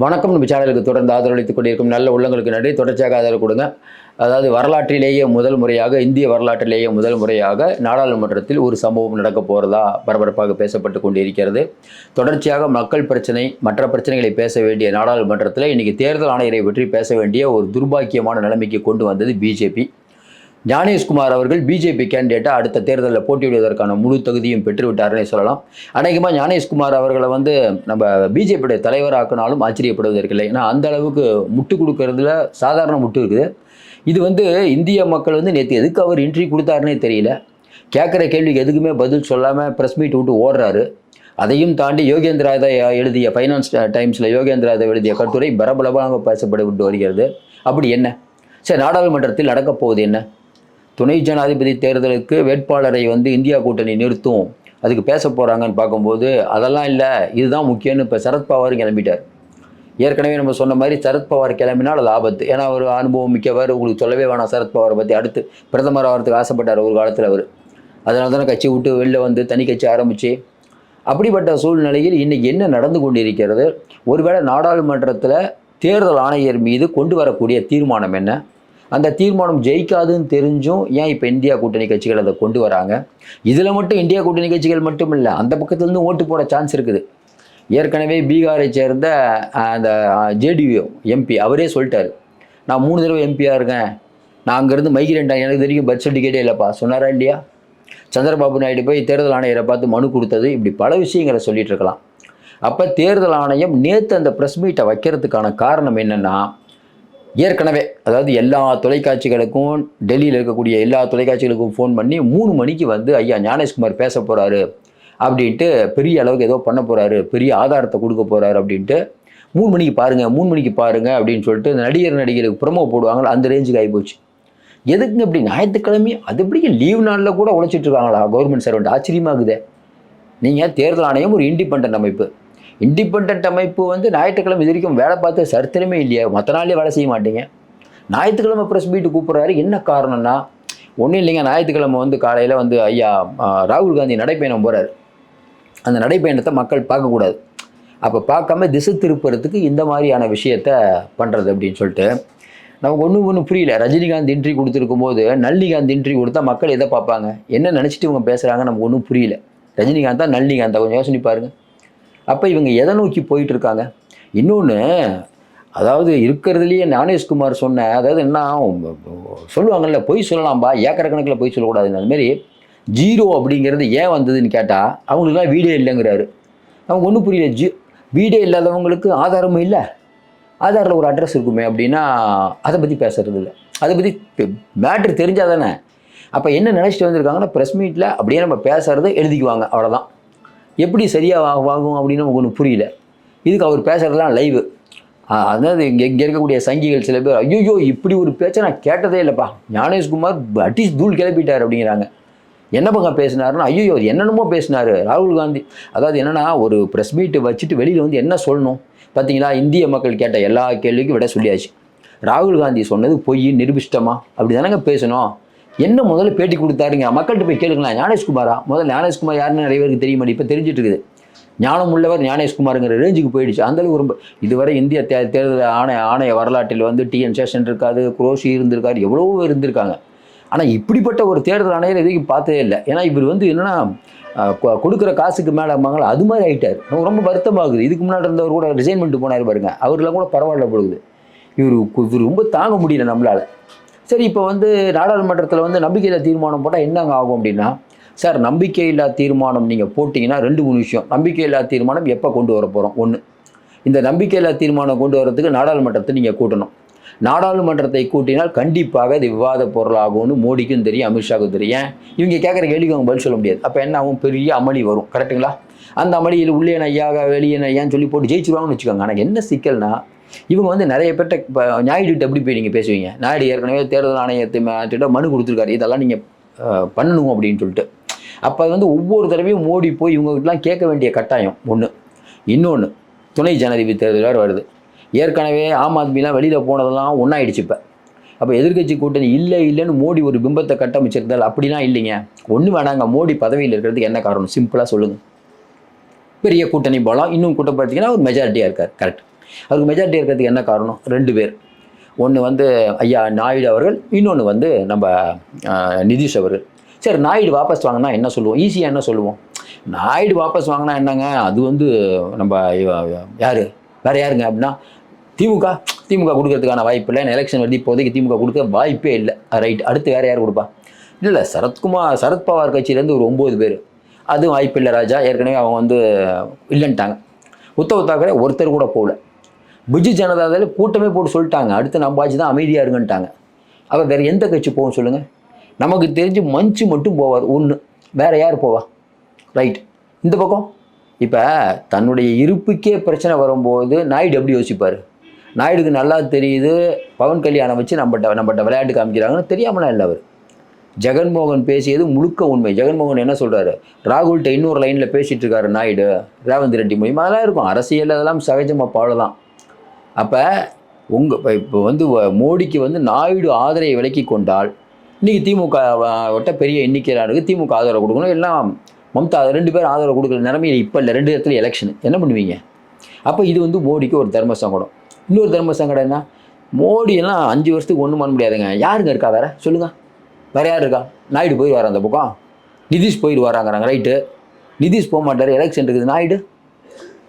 வணக்கம். நம்ம சேனலுக்கு தொடர்ந்து ஆதரவளித்துக் கொண்டிருக்கும் நல்ல உள்ளங்களுக்கு நன்றி. தொடர்ச்சியாக ஆதரவு கொடுங்க. அதாவது வரலாற்றிலேயே முதல் முறையாக இந்திய வரலாற்றிலேயே முதல் முறையாக நாடாளுமன்றத்தில் ஒரு சம்பவம் நடக்க போகிறதா பரபரப்பாக பேசப்பட்டு கொண்டிருக்கிறது. தொடர்ச்சியாக மக்கள் பிரச்சனை மற்ற பிரச்சனைகளை பேச வேண்டிய நாடாளுமன்றத்தில் இன்றைக்கி தேர்தல் ஆணையரை பற்றி பேச வேண்டிய ஒரு துர்பாக்கியமான நிலைமைக்கு கொண்டு வந்தது பிஜேபி. ஞானேஷ்குமார் அவர்கள் பிஜேபி கேண்டிடேட்டாக அடுத்த தேர்தலில் போட்டியிடுவதற்கான முழு தகுதியும் பெற்றுவிட்டார்னே சொல்லலாம். அநேகமாக ஞானேஷ்குமார் அவர்களை வந்து நம்ம பிஜேபியுடைய தலைவராக்கினாலும் ஆச்சரியப்படுவதற்கில்லை. ஏன்னா அந்த அளவுக்கு முட்டு கொடுக்கறதுல சாதாரண முட்டு இருக்குது. இது வந்து இந்திய மக்கள் வந்து நேற்று எதுக்கு அவர் இன்ட்ரி கொடுத்தாருனே தெரியல. கேட்குற கேள்விக்கு எதுக்குமே பதில் சொல்லாமல் ப்ரெஸ் மீட் விட்டு ஓடுறாரு. அதையும் தாண்டி யோகேந்திரா எழுதிய ஃபைனான்ஸ் டைம்ஸில் யோகேந்திரா எழுதிய கட்டுரை பரபரப்பாக பேசப்பட்டு விட்டு வருகிறது. அப்படி என்ன? சரி நாடாளுமன்றத்தில் நடக்கப் போகுது என்ன? துணை ஜனாதிபதி தேர்தலுக்கு வேட்பாளரை வந்து இந்தியா கூட்டணி நிறுத்தும். அதுக்கு பேச போகிறாங்கன்னு பார்க்கும்போது அதெல்லாம் இல்லை இதுதான் முக்கியம்னு இப்போ சரத்பவார் கிளம்பிட்டார். ஏற்கனவே நம்ம சொன்ன மாதிரி சரத்பவார் கிளம்பினால் அது ஆபத்து. ஏன்னா அவர் அனுபவம் மிக்கவர். உங்களுக்கு சொல்லவே வேணாம் சரத்பவாரை பற்றி அடுத்து பிரதமர் ஆகிறதுக்கு ஆசைப்பட்டார் ஒரு காலத்தில் அவர். அதனால தானே கட்சி விட்டு வெளில வந்து தனி கட்சி ஆரம்பித்து அப்படிப்பட்ட சூழ்நிலையில் இன்றைக்கி என்ன நடந்து கொண்டிருக்கிறது? ஒருவேளை நாடாளுமன்றத்தில் தேர்தல் ஆணையர் மீது கொண்டு வரக்கூடிய தீர்மானம் என்ன? அந்த தீர்மானம் ஜெயிக்காதுன்னு தெரிஞ்சும் ஏன் இப்போ இந்தியா கூட்டணி கட்சிகள் அதை கொண்டு வராங்க? இதில் மட்டும் இந்தியா கூட்டணி கட்சிகள் மட்டும் இல்லை அந்த பக்கத்துலேருந்து ஓட்டு போட சான்ஸ் இருக்குது. ஏற்கனவே பீகாரை சேர்ந்த அந்த ஜேடியூ எம்பி அவரே சொல்லிட்டார். நான் மூணு தடவை எம்பியாக இருக்கேன். நான் அங்கேருந்து மைக்ரேண்ட் எனக்கு தெரியும் வரைக்கும் பர்த் சர்டிஃபிகேட்டே இல்லைப்பா. சொன்னாரா இல்லையா? சந்திரபாபு நாயுடு போய் தேர்தல் ஆணையரை பார்த்து மனு கொடுத்தது இப்படி பல விஷயங்களை சொல்லிட்டு இருக்கலாம். அப்போ தேர்தல் ஆணையம் நேற்று அந்த ப்ரெஸ் மீட்டை வைக்கிறதுக்கான காரணம் என்னென்னா ஏற்கனவே அதாவது எல்லா தொலைக்காட்சிகளுக்கும் டெல்லியில் இருக்கக்கூடிய எல்லா தொலைக்காட்சிகளுக்கும் ஃபோன் பண்ணி மூணு மணிக்கு வந்து ஐயா ஞானேஷ்குமார் பேச போகிறாரு அப்படின்ட்டு பெரிய அளவுக்கு ஏதோ பண்ண போகிறாரு பெரிய ஆதாரத்தை கொடுக்க போகிறாரு அப்படின்ட்டு மூணு மணிக்கு பாருங்கள் மூணு மணிக்கு பாருங்கள் அப்படின்னு சொல்லிட்டு இந்த நடிகர் நடிகருக்கு ப்ரொமோ போடுவாங்களா அந்த ரேஞ்சுக்கு ஆகிப்போச்சு. எதுக்குங்க இப்படி? ஞாயிற்றுக்கிழமை அது எப்படி லீவ் நாளில் கூட உழைச்சிட்டு இருக்காங்களா? கவர்மெண்ட் சர்வெண்ட் ஆச்சரியமாகுதே. நீங்கள் தேர்தல் ஆணையம் ஒரு இண்டிபெண்ட் அமைப்பு. இண்டிபெண்ட் அமைப்பு வந்து ஞாயிற்றுக்கிழமை இது வரைக்கும் வேலை பார்த்த சரித்திரமே இல்லையா. மற்ற நாளே வேலை செய்ய மாட்டீங்க. ஞாயிற்றுக்கிழமை ப்ரெஸ் மீட்டு கூப்பிட்றாரு. என்ன காரணம்னா ஒன்றும் இல்லைங்க. ஞாயிற்றுக்கிழமை வந்து காலையில் வந்து ஐயா ராகுல் காந்தி நடைப்பயணம் போகிறார் அந்த நடைப்பயணத்தை மக்கள் பார்க்கக்கூடாது அப்போ பார்க்காம திசை திருப்புறதுக்கு இந்த மாதிரியான விஷயத்த பண்ணுறது அப்படின்னு சொல்லிட்டு நமக்கு ஒன்றும் ஒன்றும் புரியல. ரஜினிகாந்த் இன்ட்ரி கொடுத்துருக்கும் போது நளினிகாந்த் இன்ட்ரி கொடுத்தா மக்கள் எதை பார்ப்பாங்க? என்ன நினச்சிட்டு இவங்க பேசுகிறாங்க நமக்கு ஒன்றும் புரியல. ரஜினிகாந்தா நளினிகாந்தா கொஞ்சம் யோசனை பாருங்கள் அப்போ இவங்க எதை நோக்கி போயிட்டு இருக்காங்க இன்னொன்று அதாவது இருக்கிறதுலையே ஞானேஷ்குமார் சொன்ன அதாவது என்ன சொல்லுவாங்கல்ல பொய் சொல்லலாம்பா ஏக்கர கணக்கில் பொய் சொல்லக்கூடாதுன்னு. அதுமாரி ஜீரோ அப்படிங்கிறது ஏன் வந்ததுன்னு கேட்டால் அவங்களுக்குலாம் வீடே இல்லைங்கிறாரு. அவங்க ஒன்றும் புரியல ஜி வீடே இல்லாதவங்களுக்கு ஆதாரமும் இல்லை. ஆதாரில் ஒரு அட்ரஸ் இருக்குமே அப்படின்னா அதை பற்றி பேசுறது இல்லை. அதை பற்றி மேட்ரு தெரிஞ்சால் தானே அப்போ என்ன நினச்சிட்டு வந்திருக்காங்கன்னா ப்ரெஸ் மீட்டில் அப்படியே நம்ம பேசுகிறத எழுதிக்குவாங்க அவ்வளோதான் எப்படி சரியாக ஆகும் அப்படின்னு நமக்கு ஒன்றும் புரியல. இதுக்கு அவர் பேசுகிறதுலாம் லைவு அதாவது இங்கே இங்கே இருக்கக்கூடிய சங்கிகள் சில பேர் ஐயோ இப்படி ஒரு பேச்சை நான் கேட்டதே இல்லைப்பா. ஞானேஷ்குமார் அட்லீஸ்ட் தூள் கிளப்பிட்டார் அப்படிங்கிறாங்க. என்ன பங்க பேசினாருன்னா ஐயோ என்னென்னமோ பேசினார் ராகுல் காந்தி. அதாவது என்னென்னா ஒரு ப்ரெஸ் மீட்டு வச்சுட்டு வெளியில் வந்து என்ன சொல்லணும்? பார்த்தீங்களா இந்திய மக்கள் கேட்ட எல்லா கேள்விக்கும் விட சொல்லியாச்சு. ராகுல் காந்தி சொன்னது பொய் நிரூபிஷ்டமா அப்படி தானேங்க பேசணும். என்ன முதல்ல பேட்டி கொடுத்தாருங்க? மக்கள்கிட்ட போய் கேளுங்களேன். ஞானேஷ்குமாரா? முதல்ல ஞானேஷ்குமார் யாருன்னு நிறைய பேருக்கு தெரியுமா இப்போ தெரிஞ்சிட்டு இருக்குது ஞானம் உள்ளவர் ஞானேஷ்குமாருங்கிற ரேஞ்சுக்கு போயிடுச்சு. அந்த அளவுக்கு ரொம்ப இதுவரை இந்திய தே தேர்தல் ஆணைய ஆணைய வரலாற்றில் வந்து டிஎன் சேஷன் இருக்காது குரோஷி இருந்திருக்காரு எவ்வளவோ இருந்திருக்காங்க. ஆனால் இப்படிப்பட்ட ஒரு தேர்தல் ஆணையர் இதுக்கு பார்த்ததே இல்லை. ஏன்னா இவர் வந்து என்னென்னா கொ- கொடுக்குற காசுக்கு மேலே மகள் அது மாதிரி ஆகிட்டார் ரொம்ப வருத்தமாகுது. இதுக்கு முன்னாடி இருந்தவர் கூட ரிசைன் பண்ணிட்டு போனார் பாருங்க. அவர்லாம் கூட பரவாயில்ல போடுது இவர் இவர் ரொம்ப தாங்க முடியல நம்மளால். சரி இப்போ வந்து நாடாளுமன்றத்தில் வந்து நம்பிக்கையில்லா தீர்மானம் போட்டால் என்னங்க ஆகும் அப்படின்னா சார் நம்பிக்கையில்லா தீர்மானம் நீங்கள் போட்டிங்கன்னா ரெண்டு மூணு விஷயம். நம்பிக்கையில்லா தீர்மானம் எப்போ கொண்டு வர போகிறோம் ஒன்று இந்த நம்பிக்கையில்லா தீர்மானம் கொண்டு வரதுக்கு நாடாளுமன்றத்தை நீங்கள் கூட்டணும். நாடாளுமன்றத்தை கூட்டினால் கண்டிப்பாக இது விவாத பொருளாகும்னு மோடிக்கும் தெரியும் அமித்ஷாவுக்கும் தெரியும். ஏன்? இவங்க கேட்குற கேள்விக்கு அவங்க பதில் சொல்ல முடியாது. அப்போ என்ன ஆகும்? பெரிய அமளி வரும். கரெக்ட்டுங்களா அந்த அமளியில் உள்ளே நையாக வெளியே நையான்னு சொல்லி போட்டு ஜெயிச்சிருவாங்கன்னு வச்சுக்கோங்க. ஆனால் என்ன சிக்கல்னா இவங்க வந்து நிறைய பேர்ட்ட இப்போ நாயுடுகிட்ட எப்படி போய் நீங்கள் பேசுவீங்க? நாயுடு ஏற்கனவே தேர்தல் ஆணையத்தை மனு கொடுத்துருக்காரு. இதெல்லாம் நீங்கள் பண்ணணும் அப்படின்னு சொல்லிட்டு. அப்போ அது வந்து ஒவ்வொரு தடவையும் மோடி போய் இவங்ககிட்டலாம் கேட்க வேண்டிய கட்டாயம் ஒன்று இன்னொன்று துணை ஜனாதிபதி தேர்தல் வேறு வருது. ஏற்கனவே ஆம் ஆத்மிலாம் வெளியில் போனதெல்லாம் ஒன்றாயிடுச்சு இப்போ. அப்போ எதிர்க்கட்சி கூட்டணி இல்லை இல்லைன்னு மோடி ஒரு பிம்பத்தை கட்டமைச்சிருந்தால் அப்படிலாம் இல்லைங்க. ஒன்று வேணாங்க மோடி பதவியில் இருக்கிறதுக்கு என்ன காரணம்? சிம்பிளாக சொல்லுங்கள் பெரிய கூட்டணி பலம் இன்னும் கூட்டம் பார்த்தீங்கன்னா ஒரு மெஜாரிட்டியாக இருக்கார் கரெக்ட் அதுக்கு மெஜாரிட்டி இருக்கிறதுக்கு என்ன காரணம்? ரெண்டு பேர். ஒன்று வந்து ஐயா நாயுடு அவர்கள் இன்னொன்று வந்து நம்ம நிதிஷ் அவர்கள். சரி நாயுடு வாபஸ் வாங்கினா என்ன சொல்லுவோம்? ஈஸியாக என்ன சொல்லுவோம்? நாயுடு வாபஸ் வாங்கினா என்னங்க? அது வந்து நம்ம யார்? வேறு யாருங்க அப்படின்னா திமுக திமுக கொடுக்கறதுக்கான வாய்ப்பு இல்லை. எலெக்ஷன் வந்து இப்போதைக்கு திமுக கொடுக்க வாய்ப்பே இல்லை. ரைட் அடுத்து வேறு யார் கொடுப்பா? இல்லை இல்லை சரத்குமார் சரத்பவார் கட்சியிலேருந்து ஒரு ஒம்பது பேர். அதுவும் வாய்ப்பு இல்லை ராஜா. ஏற்கனவே அவங்க வந்து இல்லைன்ட்டாங்க. உத்தவ் தாக்கரே ஒருத்தர் கூட போகல. பிஜு ஜனதாதள் கூட்டமே போட்டு சொல்லிட்டாங்க. அடுத்து நம்ம ஆட்சி தான் அமைதியாக இருங்கன்ட்டாங்க. அப்போ வேறு எந்த கட்சி போகும் சொல்லுங்கள் நமக்கு தெரிஞ்சு மஞ்சு மட்டும் போவார் ஒன்று வேறு யார் போவா? ரைட். இந்த பக்கம். இப்போ தன்னுடைய இருப்புக்கே பிரச்சனை வரும்போது நாயுடு எப்படி யோசிப்பார்? நாயுடுக்கு நல்லா தெரியுது பவன் கல்யாணம் வச்சு நம்மகிட்ட நம்மகிட்ட விளையாட்டு காமிக்கிறாங்கன்னு தெரியாமலாம் இல்லை அவர். ஜெகன்மோகன் பேசியது முழுக்க உண்மை. ஜெகன்மோகன் என்ன சொல்கிறாரு ராகுல்கிட்ட இன்னொரு லைனில் பேசிகிட்டு இருக்காரு நாயுடு ரேவந்த் ரெட்டி மூலியமாக அதெல்லாம் இருக்கும். அரசியல் அதெல்லாம் சகஜமாக பாடலாம். அப்போ உங்கள் இப்போ இப்போ வந்து வ- மோடிக்கு வந்து நாயுடு ஆதரவை விலக்கி கொண்டால் இன்றைக்கி திமுக விட்ட பெரிய எண்ணிக்கையில் இருக்குது திமுக ஆதரவு கொடுக்கணும். எல்லாம் மம்தா ரெண்டு பேரும் ஆதரவு கொடுக்குற நிலைமையில் இப்போ இல்லை ரெண்டு இடத்துல எலெக்ஷன் என்ன பண்ணுவீங்க? அப்போ இது வந்து மோடிக்கு ஒரு தர்ம சங்கடம். இன்னொரு தர்ம சங்கடம் என்ன? மோடி எல்லாம் அஞ்சு வருஷத்துக்கு ஒன்றும் பண்ண முடியாதுங்க. யாருங்க இருக்கா வேற? சொல்லுங்கள் வேற யார் இருக்கா? நாயுடு போயிடுவார் அந்த பக்கம்? நிதிஷ் போயிட்டு வராங்கிறாங்க ரைட்டு நிதிஷ் போக மாட்டார். எலெக்ஷன் இருக்குது. நாயுடு?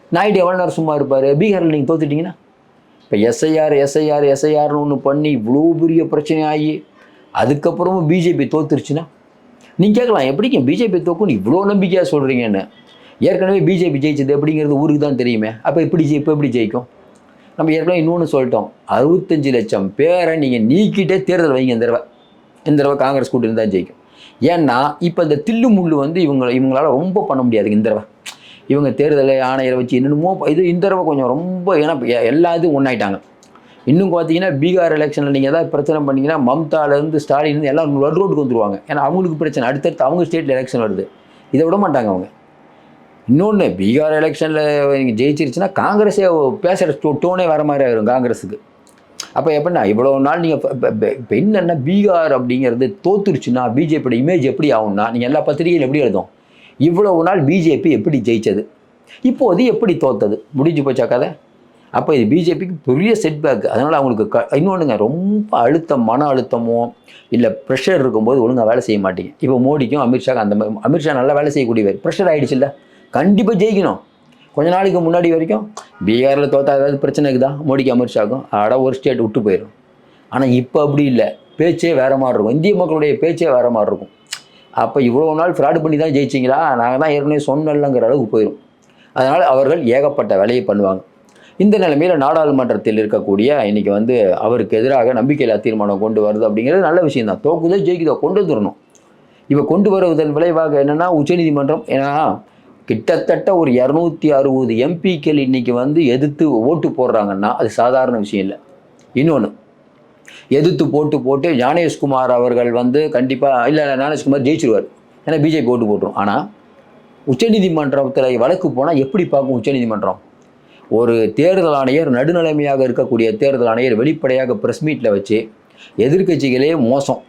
நாயுடு எவ்வளோ நேரம் சும்மா இருப்பார்? பீகாரில் நீங்கள் தோத்துட்டிங்கன்னா? இப்போ எஸ்ஐஆர் எஸ்ஐஆர் எஸ்ஐஆர்னு ஒன்று பண்ணி இவ்வளோ பெரிய பிரச்சனை ஆகி அதுக்கப்புறமும் பிஜேபி தோத்துருச்சுன்னா? நீங்கள் கேட்கலாம் எப்படிங்க பிஜேபி தோக்குன்னு இவ்வளோ நம்பிக்கையாக சொல்கிறீங்கன்னு ஏற்கனவே பிஜேபி ஜெயிச்சது எப்படிங்கிறது ஊருக்கு தான் தெரியுமே. அப்போ எப்படி ஜெயி- இப்போ எப்படி ஜெயிக்கும்? நம்ம ஏற்கனவே இன்னொன்று சொல்லிட்டோம். அறுபத்தஞ்சு லட்சம் பேரை நீங்கள் நீக்கிட்டே தேர்தல் வைங்க இந்த தடவை. இந்த தடவை காங்கிரஸ் கூட்டணி தான் ஜெயிக்கும். ஏன்னா இப்போ இந்த தில்லு முள்ளு வந்து இவங்க இவங்களால ரொம்ப பண்ண முடியாது இந்த தடவை. இவங்க தேர்தலை ஆணையரை வச்சு என்னென்னமோ இது இந்த தடவை கொஞ்சம் ரொம்ப ஏன்னா எல்லா இதுவும் ஒன்றாயிட்டாங்க இன்னும் பார்த்தீங்கன்னா பீகார் எலெக்ஷனில் நீங்கள் ஏதாவது பிரச்சனை பண்ணிங்கன்னா மம்தாலேருந்து ஸ்டாலின் எல்லாம் நடு ரோட்டுக்கு வந்துருவாங்க. ஏன்னா அவங்களுக்கு பிரச்சனை. அடுத்தடுத்து அவங்க ஸ்டேட்டில் எலெக்ஷன் வருது. இதை விட மாட்டாங்க அவங்க. இன்னொன்று பீகார் எலெக்ஷனில் நீங்கள் ஜெயிச்சிருச்சுன்னா காங்கிரஸே பேசுகிற டோ டோனே வர மாதிரி ஆயிரும் காங்கிரஸுக்கு. அப்போ எப்படின்னா இவ்வளோ நாள் நீங்கள் இப்போ என்னென்னா பீகார் அப்படிங்கிறது தோத்துருச்சுன்னா பிஜேபியோட இமேஜ் எப்படி ஆகும்னா நீங்கள் எல்லா பத்திரிகையில் எப்படி எழுதும்? இவ்வளவு நாள் பிஜேபி எப்படி ஜெயித்தது இப்போது எப்படி தோத்தது? முடிஞ்சு போச்சா கதை? அப்போ இது பிஜேபிக்கு பெரிய செட்பேக் அதனால் அவங்களுக்கு க இன்னொன்றுங்க ரொம்ப அழுத்தம் மன அழுத்தமோ இல்லை ப்ரெஷர் இருக்கும்போது ஒழுங்காக வேலை செய்ய மாட்டீங்க. இப்போ மோடிக்கும் அமித்ஷாக்கு அந்த மாதிரி அமித்ஷா நல்லா வேலை செய்யக்கூடியவர். ப்ரெஷர் ஆகிடுச்சு இல்லை கண்டிப்பாக ஜெயிக்கணும். கொஞ்ச நாளைக்கு முன்னாடி வரைக்கும் பீகாரில் தோத்தா ஏதாவது பிரச்சனை இருக்குதா? மோடிக்கு அமித்ஷாக்கும் அட ஒரு ஸ்டேட் விட்டு போயிடும் ஆனால் இப்போ அப்படி இல்லை. பேச்சே வேறு மாதிரி இருக்கும். இந்திய மக்களுடைய பேச்சே வேறு மாதிரி இருக்கும். அப்போ இவ்வளோ நாள் ஃப்ராடு பண்ணி தான் ஜெயிச்சிங்களா? நாங்கள் தான் ஏற்கனவே சொன்னலங்கிற அளவுக்கு போயிடும் அதனால் அவர்கள் ஏகப்பட்ட வேலையை பண்ணுவாங்க. இந்த நிலைமையில் நாடாளுமன்றத்தில் இருக்கக்கூடிய இன்றைக்கி வந்து அவருக்கு எதிராக நம்பிக்கையில்லா தீர்மானம் கொண்டு வருது அப்படிங்கிறது நல்ல விஷயம் தான் தோக்குதோ ஜெயிக்குதோ கொண்டு வந்துடணும் இப்போ கொண்டு வருவதன் விளைவாக என்னென்னா உச்சநீதிமன்றம் ஏன்னா கிட்டத்தட்ட ஒரு இரநூத்தி அறுபது எம்பிக்கள் இன்றைக்கி வந்து எதிர்த்து ஓட்டு போடுறாங்கன்னா அது சாதாரண விஷயம் இல்லை. இன்னொன்று எதிர்த்து போட்டு போட்டு ஞானேஷ்குமார் அவர்கள் வந்து கண்டிப்பாக இல்லை ஞானேஷ்குமார் ஜெயிச்சிருவார். ஏன்னா பிஜேபி ஓட்டு போட்டுரும். ஆனால் உச்சநீதிமன்றத்தில் வழக்கு போனால் எப்படி பார்க்கும் உச்சநீதிமன்றம்? ஒரு தேர்தல் ஆணையர் நடுநிலைமையாக இருக்கக்கூடிய தேர்தல் ஆணையர் வெளிப்படையாக ப்ரெஸ் மீட்டில் வச்சு எதிர்க்கட்சிகளே மோசம்.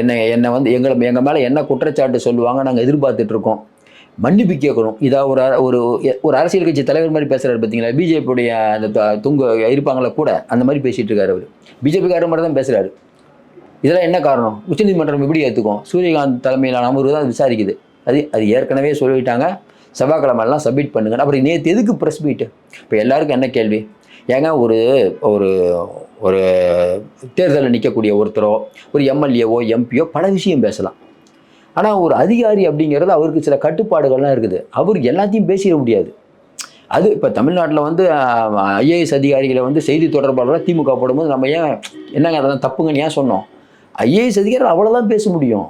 என்னை என்னை வந்து எங்களை எங்கள் மேலே என்ன குற்றச்சாட்டு சொல்லுவாங்க நாங்கள் எதிர்பார்த்துட்ருக்கோம் மன்னிப்பு கேட்கணும். இதாக ஒரு ஒரு ஒரு அரசியல் கட்சி தலைவர் மாதிரி பேசுகிறாரு பார்த்தீங்களா பிஜேபியுடைய அந்த த- துங்க இருப்பாங்களா கூட அந்த மாதிரி பேசிகிட்டு இருக்காரு அவர். பிஜேபிக்காரர் மாதிரி தான் பேசுகிறாரு இதெல்லாம் என்ன காரணம்? உச்சநீதிமன்றம் எப்படி ஏற்றுக்கும் சூரியகாந்த் தலைமையிலான அமர்வு தான் விசாரிக்குது. அது அது ஏற்கனவே சொல்லிட்டாங்க. செவ்வாய்க்கிழமெல்லாம் சப்மிட் பண்ணுங்க அப்புறம் நேற்று எதுக்கு ப்ரெஸ் மீட்டு இப்போ எல்லாருக்கும் என்ன கேள்வி? ஏங்க ஒரு ஒரு ஒரு தேர்தலில் நிற்கக்கூடிய ஒருத்தரோ ஒரு எம்எல்ஏவோ எம்பியோ பல விஷயம் பேசலாம். ஆனால் ஒரு அதிகாரி அப்படிங்கிறது அவருக்கு சில கட்டுப்பாடுகள்லாம் இருக்குது. அவர் எல்லாத்தையும் பேசிட முடியாது. அது இப்போ தமிழ்நாட்டில் வந்து ஐஏஎஸ் அதிகாரிகளை வந்து செய்தி தொடர்பாளராக திமுக போடும்போது நம்ம ஏன் என்னங்க அதெல்லாம் தப்புங்கன்னு ஏன் சொன்னோம்? ஐஏஎஸ் அதிகாரி அவ்வளோதான் பேச முடியும்.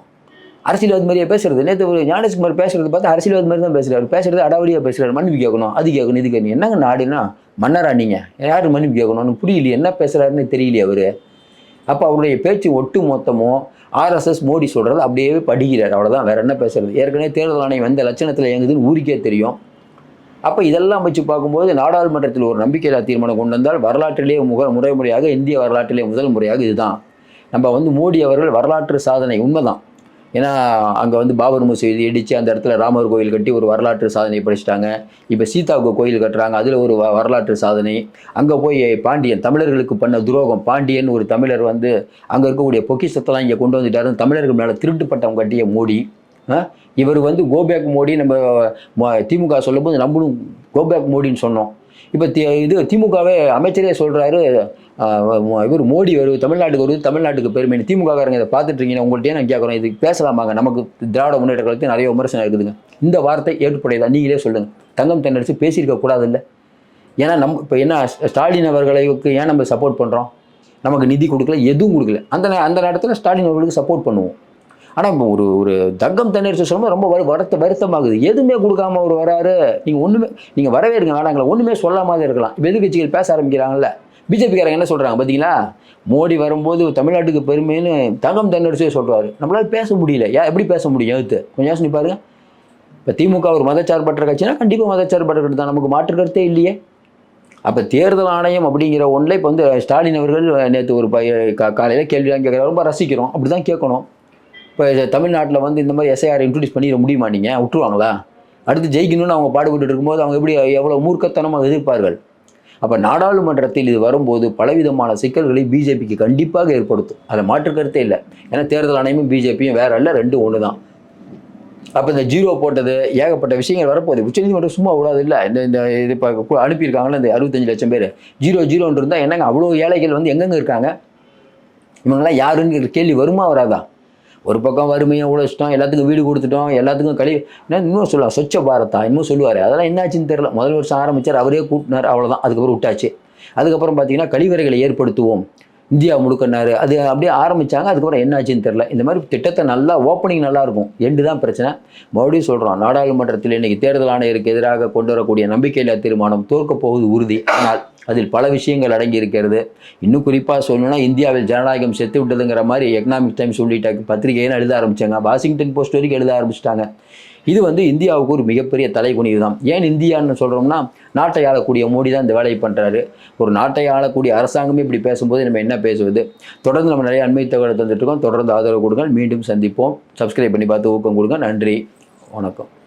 அரசியல்வாதி மாதிரியே பேசுறது. நேற்று ஒரு ஞானேஷ்குமார் பேசுறது பார்த்து அரசியல்வாதி மாதிரி தான் பேசுறாரு. பேசுறது அடாவடியாக பேசுறாரு. மன்னிப்பு கேட்கணும். அது கேட்கணும் இது கேட்கணும். என்னங்க நாடுனா மன்னரா நீங்கள் யார் மன்னிப்பு கேட்கணும்? புரியலையே. என்ன பேசுறாருன்னு தெரியலையே அவர். அப்போ அவருடைய பேச்சு ஒட்டு மொத்தமும் ஆர்எஸ்எஸ் மோடி சொல்கிறது அப்படியே படிக்கிறார் அவ்வளோதான் வேற என்ன பேசுறது? ஏற்கனவே தேர்தல் ஆணையம் எந்த லட்சணத்தில் இயங்குதுன்னு ஊருக்கே தெரியும். அப்போ இதெல்லாம் வச்சு பார்க்கும்போது நாடாளுமன்றத்தில் ஒரு நம்பிக்கையில்லா தீர்மானம் கொண்டு வந்தால் வரலாற்றிலேயே முக முறைமுறையாக இந்திய வரலாற்றிலே முதல் முறையாக இதுதான். நம்ம வந்து மோடி அவர்கள் வரலாற்று சாதனை. உண்மைதான். ஏன்னா அங்கே வந்து பாபர் மசூதி இடித்து அந்த இடத்துல ராமர் கோயில் கட்டி ஒரு வரலாற்று சாதனை படைச்சிட்டாங்க. இப்போ சீதாவுக்கு கோயில் கட்டுறாங்க. அதில் ஒரு வ- வரலாற்று சாதனை. அங்கே போய் பாண்டியன் தமிழர்களுக்கு பண்ண துரோகம். பாண்டியன் ஒரு தமிழர் வந்து அங்கே இருக்கக்கூடிய பொக்கிஷத்தெல்லாம் இங்கே கொண்டு வந்துட்டாரு தமிழர்கள் மேலே திருட்டுப்பட்டம் கட்டிய மோடி. இவர் வந்து கோபேக் மோடி நம்ம திமுக சொல்லும்போது நம்மளும் கோபேக் மோடின்னு சொன்னோம். இப்போ தி இது திமுகவே அமைச்சரே சொல்கிறாரு இவர் மோடி வருது தமிழ்நாட்டுக்கு வருது தமிழ்நாட்டுக்கு பெருமை திமுககாரங்க இதை பார்த்துட்டு இருக்கீங்க உங்கள்கிட்டயே நான் கேட்குறோம். இது பேசலாமாங்க? நமக்கு திராவிட முன்னேற்ற கழகத்தில் நிறைய விமர்சனம் இருக்குதுங்க. இந்த வார்த்தை ஏற்புடையதா? நீங்களே சொல்லுங்கள் தங்கம் தென்னரசு பேசியிருக்க கூடாது இல்லை ஏன்னா நம் இப்போ என்ன ஸ்டாலின் அவர்களுக்கு ஏன் நம்ம சப்போர்ட் பண்ணுறோம் நமக்கு நிதி கொடுக்கல எதுவும் கொடுக்கல. அந்த நே- அந்த நேரத்தில் ஸ்டாலின் அவர்களுக்கு சப்போர்ட் பண்ணுவோம். ஆனால் இப்போ ஒரு ஒரு தங்கம் தண்ணீர் சொல்லும்போது ரொம்ப வரு வருத்த வருத்தமாகுது. எதுவுமே கொடுக்காம அவர் வராரு. நீங்கள் ஒன்றுமே நீங்கள் வரவே இருங்க வேணாங்களா ஒன்றுமே சொல்லாமல் இருக்கலாம். இப்போ பேச ஆரம்பிக்கிறாங்கல்ல. பிஜேபிக்காரங்க என்ன சொல்கிறாங்க பார்த்தீங்களா மோடி வரும்போது தமிழ்நாட்டுக்கு பெருமைன்னு தங்கம் தென்னரசே சொல்கிறாரு நம்மளால் பேச முடியல. ஏன் எப்படி பேச முடியும் எழுத்து? கொஞ்சம் யோசனை பாருங்க. இப்போ திமுக ஒரு மதச்சார்பற்ற கட்சினா கண்டிப்பாக மதச்சார்பற்ற கட்சி தான். நமக்கு மாற்று கருத்தே இல்லையே. அப்போ தேர்தல் ஆணையம் அப்படிங்கிற ஒன்றில் இப்போ வந்து ஸ்டாலின் அவர்கள் நேற்று ஒரு காலையில் கேள்விலாம் கேட்குறாரு ரொம்ப ரசிக்கிறோம். அப்படி தான் கேட்கணும். இப்போ தமிழ்நாட்டில் வந்து இந்த மாதிரி எஸ்ஐஆர் இன்ட்ரடியூஸ் பண்ணிட முடியுமா நீங்கள் விட்டுருவாங்களா? அடுத்து ஜெயிக்கணும்னு அவங்க பாடுபட்டு இருக்கும்போது அவங்க எப்படி எவ்வளோ மூர்க்கத்தனமாக எதிர்ப்பார்கள்? அப்போ நாடாளுமன்றத்தில் இது வரும்போது பலவிதமான சிக்கல்களை பிஜேபிக்கு கண்டிப்பாக ஏற்படுத்தும். அதில் மாற்று கருத்தே இல்லை. ஏன்னா தேர்தல் ஆணையமும் பிஜேபியும் வேற இல்லை ரெண்டும் ஒன்று தான் அப்போ இந்த ஜீரோ போட்டது ஏகப்பட்ட விஷயங்கள் வரப்போகுது. உச்சநீதிமன்றம் சும்மா விடாது இல்லை. இந்த இந்த இது இப்போ அனுப்பியிருக்காங்களே இந்த அறுபத்தஞ்சு லட்சம் பேர். ஜீரோ ஜீரோன்னு இருந்தால் என்னங்க அவ்வளோ ஏழைகள் வந்து எங்கெங்கே இருக்காங்க? இவங்கெல்லாம் யாருன்னு கேள்வி வருமா வராதா? ஒரு பக்கம் வறுமையை உழைச்சிட்டோம் எல்லாத்துக்கும் வீடு கொடுத்துட்டோம் எல்லாத்துக்கும் கழி என்ன இன்னும் சொல்லுவார் சொச்ச பாரதா இன்னும் சொல்லுவார். அதெல்லாம் என்னாச்சுன்னு தெரியல. முதல் வருஷம் ஆரம்பித்தார் அவரே கூட்டினார் அவ்வளோதான் அதுக்கப்புறம் விட்டாச்சு. அதுக்கப்புறம் பார்த்தீங்கன்னா கழிவறைகளை ஏற்படுத்துவோம். இந்தியா முழுக்கனாரு அது அப்படியே ஆரம்பிச்சாங்க அதுக்கப்புறம் என்னாச்சுன்னு தெரில இந்த மாதிரி திட்டத்தை நல்லா ஓப்பனிங் நல்லா இருக்கும். எண்டு தான் பிரச்சனை. மறுபடியும் சொல்கிறோம் நாடாளுமன்றத்தில் இன்றைக்கி தேர்தல் ஆணையருக்கு எதிராக கொண்டு வரக்கூடிய நம்பிக்கையில்லா தீர்மானம் தோற்கப் போவது உறுதி. ஆனால் அதில் பல விஷயங்கள் அடங்கி இருக்கிறது. இன்னும் குறிப்பாக சொல்லணும்னா இந்தியாவில் ஜனநாயகம் செத்து விட்டதுங்கிற மாதிரி எக்கனாமிக் டைம் சொல்லிட்டாங்க பத்திரிகைன்னு எழுத ஆரம்பிச்சாங்க. வாஷிங்டன் போஸ்ட் வரைக்கும் எழுத ஆரம்பிச்சிட்டாங்க. இது வந்து இந்தியாவுக்கு ஒரு மிகப்பெரிய தலைகுனிவு தான். ஏன் இந்தியான்னு சொல்கிறோம்னா நாட்டை ஆளக்கூடிய மோடி தான் இந்த வேலையை பண்ணுறாரு ஒரு நாட்டை ஆளக்கூடிய அரசாங்கமே இப்படி பேசும்போது நம்ம என்ன பேசுவது? தொடர்ந்து நம்ம நிறைய அண்மை தகவலை தந்துட்டுருக்கோம் தொடர்ந்து ஆதரவு கொடுங்க மீண்டும் சந்திப்போம். சப்ஸ்கிரைப் பண்ணி பார்த்து ஊக்கம் கொடுங்க. நன்றி. வணக்கம்.